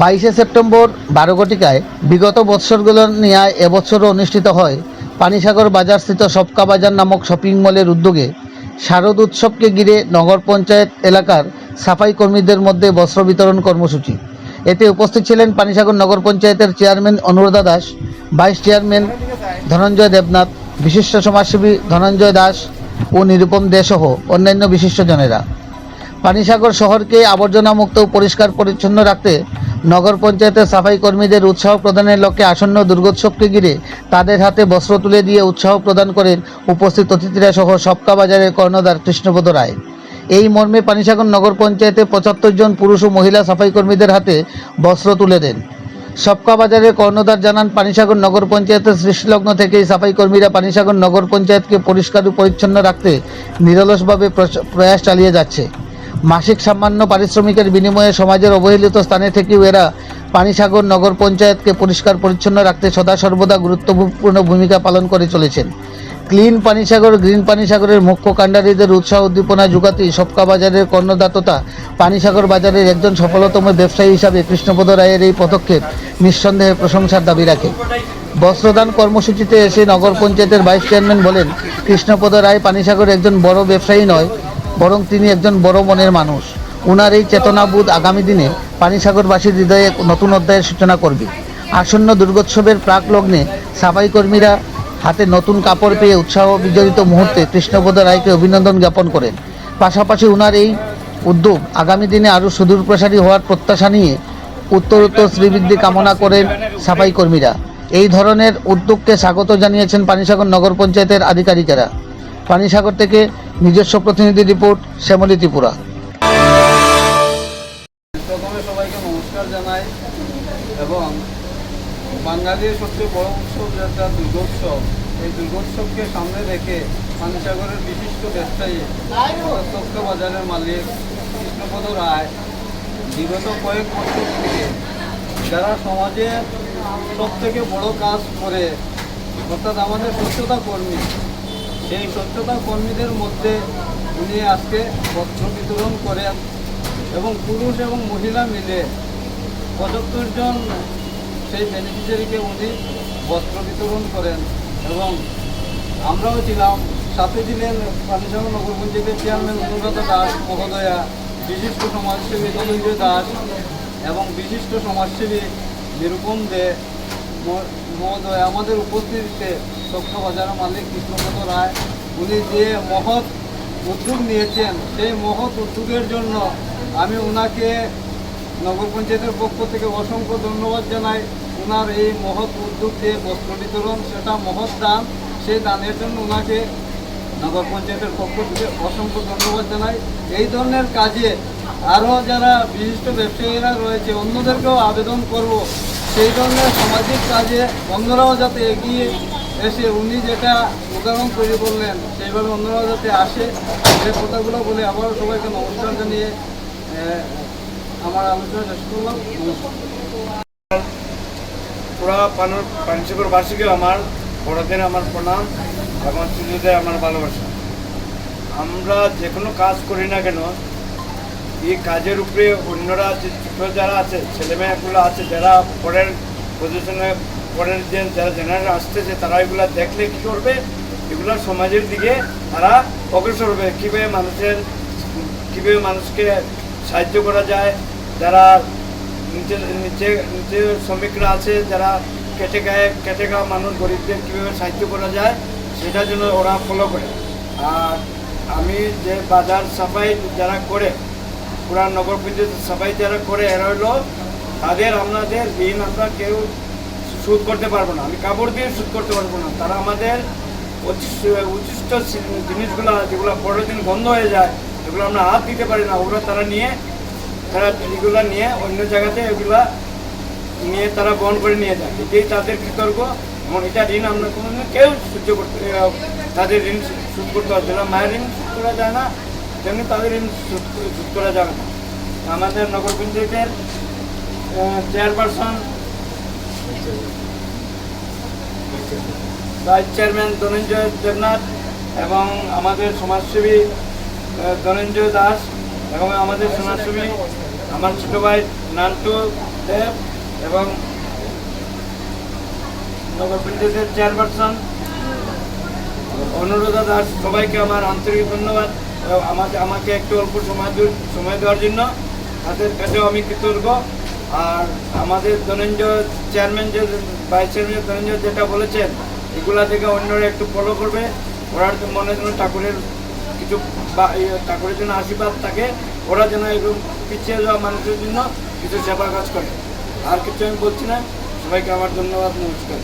বাইশে সেপ্টেম্বর বারোঘটিকায় বিগত বৎসরগুলোর ন্যায় এবছরও অনুষ্ঠিত হয়। পানিসাগর বাজারস্থিত সবকা বাজার নামক শপিং মলের উদ্যোগে শারদ উৎসবকে ঘিরে নগর পঞ্চায়েত এলাকার সাফাই কর্মীদের মধ্যে বস্ত্র বিতরণ কর্মসূচি। এতে উপস্থিত ছিলেন পানিসাগর নগর পঞ্চায়েতের chairman Anuradha Das, vice chairman Dhananjay Debnath, বিশিষ্ট সমাজসেবী ধনঞ্জয় দাস ও নিরুপম দে সহ অন্যান্য বিশিষ্টজনেরা। পানিসাগর শহরকে আবর্জনামুক্ত ও পরিষ্কার পরিচ্ছন্ন রাখতে নগর পঞ্চায়েতের সাফাই কর্মীদের উৎসাহ প্রদানের লক্ষ্যে আসন্ন দুর্গোৎসবকে ঘিরে তাদের হাতে বস্ত্র তুলে দিয়ে উৎসাহ প্রদান করেন উপস্থিত অতিথিরা সহ সবকা বাজারের কর্ণধার কৃষ্ণপদ রায়। এই মর্মে পানিসাগর নগর পঞ্চায়েতে পঁচাত্তর জন পুরুষ ও মহিলা সাফাই কর্মীদের হাতে বস্ত্র তুলে দেন। সবকা বাজারের কর্ণধার জানান, পানিসাগর নগর পঞ্চায়েতের সৃষ্টিলগ্ন থেকেই সাফাই কর্মীরা পানিসাগর নগর পঞ্চায়েতকে পরিষ্কার ও পরিচ্ছন্ন রাখতে নিরলসভাবে প্রয়াস চালিয়ে যাচ্ছে। মাসিক সামান্য পারিশ্রমিকের বিনিময়ে সমাজের অবহেলিত স্থানে থেকেও এরা পানিসাগর নগর পঞ্চায়েতকে পরিষ্কার পরিচ্ছন্ন রাখতে সদা সর্বদা গুরুত্বপূর্ণ ভূমিকা পালন করে চলেছেন। ক্লিন পানিসাগর, গ্রিন পানিসাগরের মুখ্য কাণ্ডারীদের উৎসাহ উদ্দীপনা যোগাতেই সবকা বাজারের কর্ণদাততা পানিসাগর বাজারের একজন সফলতম ব্যবসায়ী হিসাবে কৃষ্ণপদ রায়ের এই পদক্ষেপ নিঃসন্দেহে প্রশংসার দাবি রাখে। বস্ত্রদান কর্মসূচিতে এসে নগর পঞ্চায়েতের ভাইস চেয়ারম্যান বলেন, কৃষ্ণপদ রায় পানিসাগর একজন বড় ব্যবসায়ী নয় বরং তিনি একজন বড় মনের মানুষ। উনার এই চেতনাবোধ আগামী দিনে পানিসাগরবাসীর হৃদয়ে নতুন অধ্যায়ের সূচনা করবে। আসন্ন দুর্গোৎসবের প্রাক লগ্নে সাফাই কর্মীরা হাতে নতুন কাপড় পেয়ে উৎসাহ বিজড়িত মুহূর্তে কৃষ্ণবোধ রায়কে অভিনন্দন জ্ঞাপন করেন। পাশাপাশি উনার এই উদ্যোগ আগামী দিনে আরও সুদূর প্রসারী হওয়ার প্রত্যাশা নিয়ে উত্তরোত্তর শ্রীবৃদ্ধি কামনা করেন সাফাই কর্মীরা এই ধরনের উদ্যোগকে স্বাগত জানিয়েছেন পানিসাগর নগর পঞ্চায়েতের আধিকারিকেরা। পানিসাগর থেকে নিজস্ব প্রতিনিধি রিপোর্ট, শ্যামলী ত্রিপুরা। প্রথমে সবাইকে নমস্কার জানাই এবং বাঙালির সবচেয়ে বড় উৎসব যেটা দুর্গোৎসব, এই দুর্গোৎসবকে সামনে রেখে পানিসাগরের বিশিষ্ট ব্যবসায়ী সত্য বাজারের মালিক কৃষ্ণপদ রায় বিগত কয়েক বছর থেকে যারা সমাজে সব থেকে বড় কাজ করে, অর্থাৎ আমাদের স্বচ্ছতা কর্মী সেই স্বচ্ছতা কর্মীদের মধ্যে উনি আজকে বস্ত্র বিতরণ করেন এবং পুরুষ এবং মহিলা মিলে পঁচাত্তর জন সেই বেনিফিশিয়ারিকে উনি বস্ত্র বিতরণ করেন এবং আমরাও ছিলাম সাথে ছিলেন পানিসাগর নগর পঞ্চায়েতের চেয়ারম্যান অনুরাধা দাস, মহোদয়া, বিশিষ্ট সমাজসেবী ধনঞ্জয় দাস এবং বিশিষ্ট সমাজসেবী নিরূপম দে মহোদয়, আমাদের উপস্থিতিতে তথ্য বাজারের মালিক কৃষ্ণপদ রায়, উনি যে মহৎ উদ্যোগ নিয়েছেন, সেই মহৎ উদ্যোগের জন্য আমি ওনাকে নগর পঞ্চায়েতের পক্ষ থেকে অসংখ্য ধন্যবাদ জানাই। ওনার এই মহৎ উদ্যোগকে বস্ত্র বিতরণ সেটা মহৎ দান। সেই দানের জন্য ওনাকে নগর পঞ্চায়েতের পক্ষ থেকে অসংখ্য ধন্যবাদ জানাই। এই ধরনের কাজে আরও যারা বিশিষ্ট ব্যবসায়ীরা রয়েছে, অন্যদেরকেও আবেদন করব। সেই ধরনের সামাজিক কাজে অন্যরাও যাতে এগিয়ে এসে উনি যেটা উদাহরণ তৈরি করলেন, সেইভাবে অন্যরাও যাতে আসে, সেই কথাগুলো বলে আবারও সবাইকে নমস্কার জানিয়ে আমার আলোচনা শেষ করলাম। পুরা পানুর পাঞ্চগর বার্ষিকে আমার বড়দের আমার প্রণাম এবং ছোটদের আমার ভালোবাসা। আমরা যে কোনো কাজ করি না কেন এই কাজের উপরে অন্যরা যে ছোট যারা আছে, ছেলেমেয়েগুলো আছে, যারা পরের পজিশনে পরের যে যারা জেনারেল আসতেছে, তারা এগুলো দেখলে কী করবে? এগুলো সমাজের দিকে তারা অগ্রসর হবে। কীভাবে মানুষের, কীভাবে মানুষকে সাহায্য করা যায়? যারা নিচে নিচে নিচে শ্রমিকরা আছে, যারা কেটে গায়ে কেটে খাওয়া মানুষ গরিবদের কীভাবে সাহায্য করা যায়, সেটার জন্য ওরা ফলো করে। আর আমি যে বাজার সাফাই যারা করে পুরা নগর পঞ্চায়েত সাফাই যারা করে, এরা তাদের, আমাদের ঋণ আমরা কেউ সুদ করতে পারব না। আমি কাপড় দিয়ে সুদ করতে পারব না। তারা আমাদের উচিত উচিষ্ট জিনিসগুলো যেগুলো পরের দিন বন্ধ হয়ে যায়, এগুলো আমরা হাত দিতে পারি না। ওগুলো তারা নিয়ে, তারা এগুলো নিয়ে অন্য জায়গাতে এগুলা নিয়ে তারা বহন করে নিয়ে যায়। এটাই তাদের কৃতজ্ঞ। এবং এটা ঋণ আমরা কোনো কেউ সহ্য করতে, তাদের ঋণ শোধ করতে পারছে না। মায়ের ঋণ শোধ করা যায় না। তেমনি তাদের ঋণ শোধ করা যাবে না। আমাদের নগর পঞ্চায়েতের chairperson, vice chairman Dhananjay Debnath এবং আমাদের সমাজসেবী ধনঞ্জয় দাস এবং আমাদের সমাজসেবী আমার ছোটো ভাই নান্টু দেব এবং নগর পঞ্চায়েতের চেয়ারপারসন অনুরোধা দাস সবাইকে আমার আন্তরিক ধন্যবাদ। আমাকে আমাকে একটু অল্প সময় সময় দেওয়ার জন্য তাদের কাছেও আমি কৃতজ্ঞ। আর আমাদের ধনঞ্জয় চেয়ারম্যান যে ভাইস চেয়ারম্যান ধনঞ্জয় যেটা বলেছেন এগুলা থেকে অন্যরা একটু ফলো করবে। ওরার তো মনে যেন ঠাকুরের কিছু ইয়ে, ঠাকুরের জন্য আশীর্বাদ থাকে ওরা যেন এরকম পিছিয়ে যাওয়া মানুষের জন্য কিছু সেবা কাজ করে। আর কিছু আমি বলছি না সবাইকে আমার ধন্যবাদ নমস্কার।